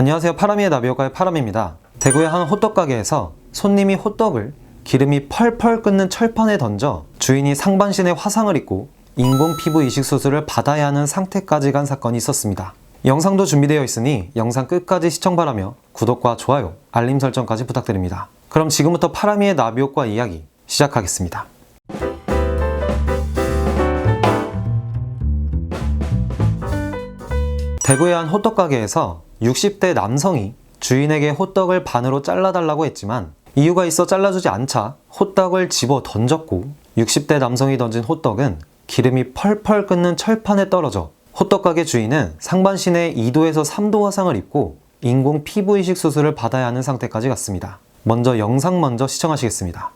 안녕하세요. 파라미의 나비효과의 파람입니다. 대구의 한 호떡 가게에서 손님이 호떡을 기름이 펄펄 끓는 철판에 던져 주인이 상반신에 화상을 입고 인공 피부 이식 수술을 받아야 하는 상태까지 간 사건이 있었습니다. 영상도 준비되어 있으니 영상 끝까지 시청 바라며 구독과 좋아요, 알림 설정까지 부탁드립니다. 그럼 지금부터 파라미의 나비효과 이야기 시작하겠습니다. 대구의 한 호떡 가게에서 60대 남성이 주인에게 호떡을 반으로 잘라달라고 했지만 이유가 있어 잘라주지 않자 호떡을 집어 던졌고 60대 남성이 던진 호떡은 기름이 펄펄 끓는 철판에 떨어져 호떡 가게 주인은 상반신에 2도에서 3도 화상을 입고 인공 피부 이식 수술을 받아야 하는 상태까지 갔습니다. 먼저 영상 먼저 시청하시겠습니다.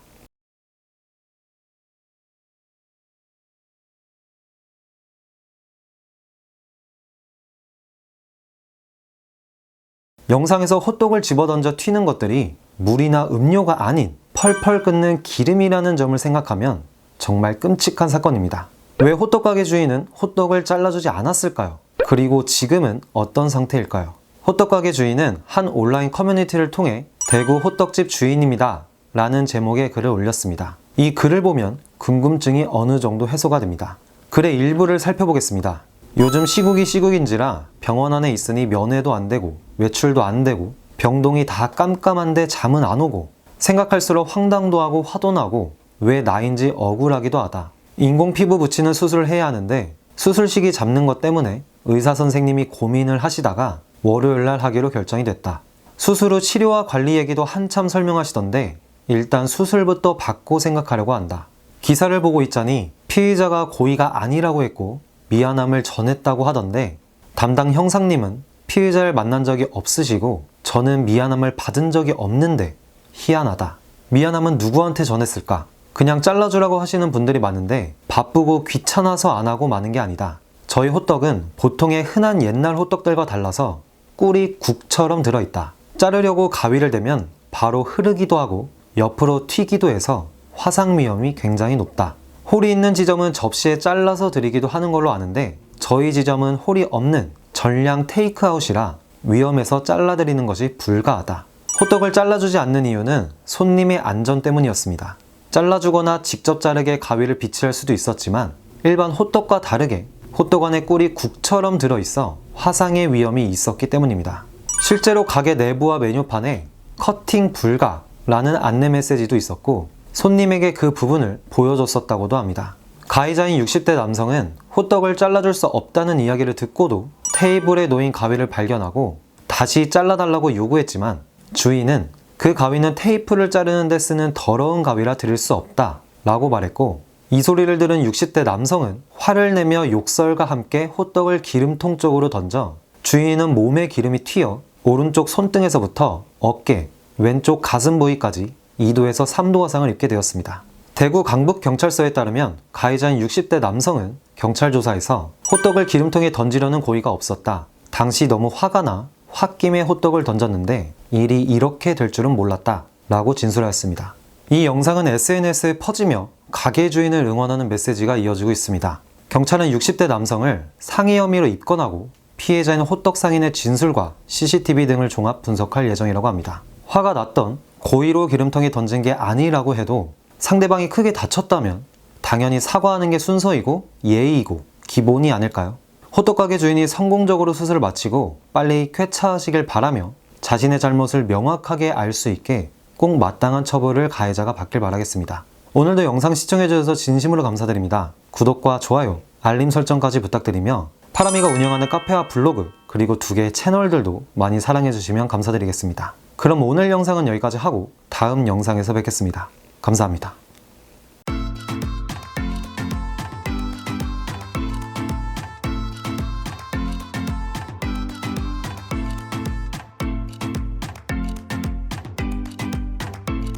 영상에서 호떡을 집어던져 튀는 것들이 물이나 음료가 아닌 펄펄 끓는 기름이라는 점을 생각하면 정말 끔찍한 사건입니다. 왜 호떡 가게 주인은 호떡을 잘라주지 않았을까요? 그리고 지금은 어떤 상태일까요? 호떡 가게 주인은 한 온라인 커뮤니티를 통해 대구 호떡집 주인입니다. 라는 제목의 글을 올렸습니다. 이 글을 보면 궁금증이 어느 정도 해소가 됩니다. 글의 일부를 살펴보겠습니다. 요즘 시국이 시국인지라 병원 안에 있으니 면회도 안 되고 외출도 안 되고 병동이 다 깜깜한데 잠은 안 오고 생각할수록 황당도 하고 화도 나고 왜 나인지 억울하기도 하다. 인공 피부 붙이는 수술을 해야 하는데 수술 시기 잡는 것 때문에 의사 선생님이 고민을 하시다가 월요일 날 하기로 결정이 됐다. 수술 후 치료와 관리 얘기도 한참 설명하시던데 일단 수술부터 받고 생각하려고 한다. 기사를 보고 있자니 피의자가 고의가 아니라고 했고 미안함을 전했다고 하던데 담당 형사님은 피의자를 만난 적이 없으시고 저는 미안함을 받은 적이 없는데 희한하다. 미안함은 누구한테 전했을까? 그냥 잘라주라고 하시는 분들이 많은데 바쁘고 귀찮아서 안 하고 마는 게 아니다. 저희 호떡은 보통의 흔한 옛날 호떡들과 달라서 꿀이 국처럼 들어있다. 자르려고 가위를 대면 바로 흐르기도 하고 옆으로 튀기도 해서 화상 위험이 굉장히 높다. 홀이 있는 지점은 접시에 잘라서 드리기도 하는 걸로 아는데 저희 지점은 홀이 없는 전량 테이크아웃이라 위험해서 잘라 드리는 것이 불가하다. 호떡을 잘라주지 않는 이유는 손님의 안전 때문이었습니다. 잘라주거나 직접 자르게 가위를 비치할 수도 있었지만 일반 호떡과 다르게 호떡 안에 꿀이 국처럼 들어있어 화상의 위험이 있었기 때문입니다. 실제로 가게 내부와 메뉴판에 커팅 불가라는 안내 메시지도 있었고 손님에게 그 부분을 보여줬었다고도 합니다. 가해자인 60대 남성은 호떡을 잘라줄 수 없다는 이야기를 듣고도 테이블에 놓인 가위를 발견하고 다시 잘라달라고 요구했지만 주인은 그 가위는 테이프를 자르는 데 쓰는 더러운 가위라 드릴 수 없다 라고 말했고 이 소리를 들은 60대 남성은 화를 내며 욕설과 함께 호떡을 기름통 쪽으로 던져 주인은 몸에 기름이 튀어 오른쪽 손등에서부터 어깨, 왼쪽 가슴 부위까지 2도에서 3도 화상을 입게 되었습니다. 대구 강북경찰서에 따르면 가해자인 60대 남성은 경찰 조사에서 호떡을 기름통에 던지려는 고의가 없었다. 당시 너무 화가 나 홧김에 호떡을 던졌는데 일이 이렇게 될 줄은 몰랐다. 라고 진술하였습니다. 이 영상은 SNS에 퍼지며 가게 주인을 응원하는 메시지가 이어지고 있습니다. 경찰은 60대 남성을 상해 혐의로 입건하고 피해자인 호떡 상인의 진술과 CCTV 등을 종합 분석할 예정이라고 합니다. 화가 났던 고의로 기름통에 던진 게 아니라고 해도 상대방이 크게 다쳤다면 당연히 사과하는 게 순서이고 예의이고 기본이 아닐까요? 호떡 가게 주인이 성공적으로 수술을 마치고 빨리 쾌차하시길 바라며 자신의 잘못을 명확하게 알 수 있게 꼭 마땅한 처벌을 가해자가 받길 바라겠습니다. 오늘도 영상 시청해주셔서 진심으로 감사드립니다. 구독과 좋아요, 알림 설정까지 부탁드리며 파라미가 운영하는 카페와 블로그 그리고 두 개의 채널들도 많이 사랑해주시면 감사드리겠습니다. 그럼 오늘 영상은 여기까지 하고 다음 영상에서 뵙겠습니다. 감사합니다.